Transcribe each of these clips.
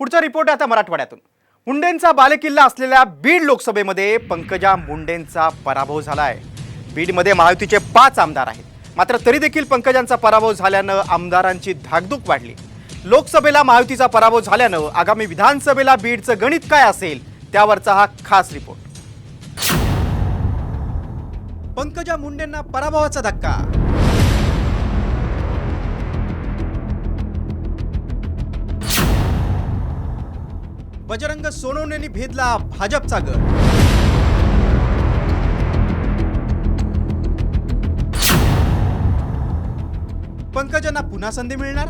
पुढचा रिपोर्ट आहे आता मराठवाड्यातून. मुंडेंचा बालेकिल्ला असलेल्या बीड लोकसभेमध्ये पंकजा मुंडेंचा पराभव झाला आहे बीडमध्ये महायुतीचे पाच आमदार आहेत. मात्र तरी देखील पंकजांचा पराभव झाल्यानं आमदारांची धाकधूक वाढली. लोकसभेला महायुतीचा पराभव झाल्यानं आगामी विधानसभेला बीडचं गणित काय असेल त्यावरचा हा खास रिपोर्ट. पंकजा मुंडेंना पराभवाचा धक्का बजरंग सोनवणेंनी भेदला भाजपचा गड पंकजांना पुन्हा संधी मिळणार?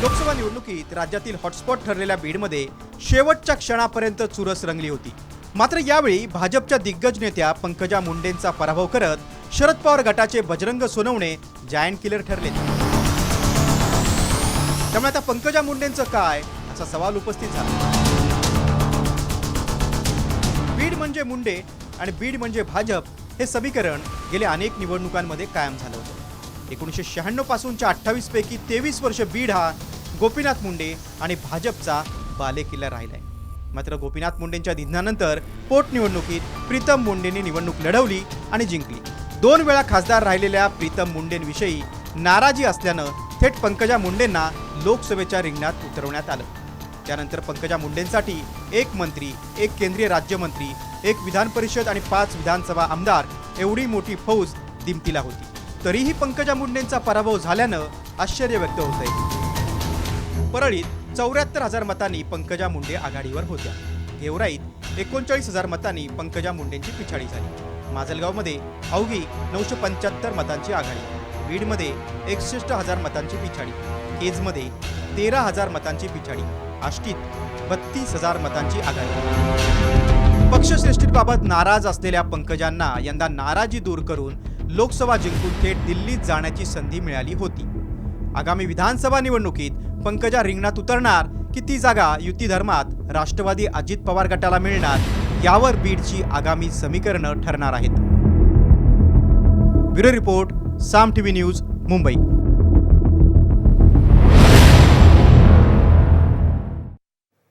लोकसभा निवडणुकीत राज्यातील हॉटस्पॉट ठरलेल्या बीडमध्ये शेवटच्या क्षणापर्यंत चुरस रंगली होती. मात्र यावेळी भाजपच्या दिग्गज नेत्या पंकजा मुंडेंचा पराभव करत शरद पवार गटाचे बजरंग सोनवणे जायंट किलर ठरले. त्यामुळे आता पंकजा मुंडेंचं काय? असा सवाल उपस्थित झाला. बीड म्हणजे मुंडे आणि बीड म्हणजे भाजप हे समीकरण गेल्या अनेक निवडणुकांमध्ये कायम झालं होतं. एकोणीसशे शहाण्णव पासूनच्या अठ्ठावीस पैकी तेवीस वर्ष बीड हा गोपीनाथ मुंडे आणि भाजपचा बालेकिल्ला राहिलाय. मात्र गोपीनाथ मुंडेंच्या निधनानंतर पोटनिवडणुकीत प्रीतम मुंडेंनी निवडणूक लढवली आणि जिंकली. दोन वेळा खासदार राहिलेल्या प्रीतम मुंडेंविषयी नाराजी असल्यानं थेट पंकजा मुंडेंना लोकसभेच्या रिंगणात उतरवण्यात आलं. त्यानंतर पंकजा मुंडेंसाठी एक मंत्री एक केंद्रीय राज्यमंत्री एक विधान परिषद आणि पाच विधानसभा आमदार एवढी मोठी फौज दिमतीला होती. तरीही पंकजा मुंडेंचा पराभव झाल्यानं आश्चर्य व्यक्त होत आहे. परळीत चौऱ्याहत्तर हजार मतांनी पंकजा मुंडे आघाडीवर होत्या. गेवराईत एकोणचाळीस हजार मतांनी पंकजा मुंडेंची पिछाडी झाली. माजलगावमध्ये अवघी नऊशे पंच्याहत्तर मतांची आघाडी. बीडमध्ये एकसष्ट हजार मतांची पिछाडी केजमध्ये तेरा हजार मतांची पिछाडी आष्टीत बत्तीस हजार मतांची आघाडी. पक्षश्रेष्ठीबाबत नाराज असलेल्या पंकजांना यंदा नाराजी दूर करून लोकसभा जिंकून थेट दिल्लीत जाण्याची संधी मिळाली होती. आगामी विधानसभा निवडणुकीत पंकजा रिंगणात उतरणार की ती जागा युती धर्मात राष्ट्रवादी अजित पवार गटाला मिळणार यावर बीडची आगामी समीकरणं ठरणार आहेत. Bureau report Saam T V news Mumbai.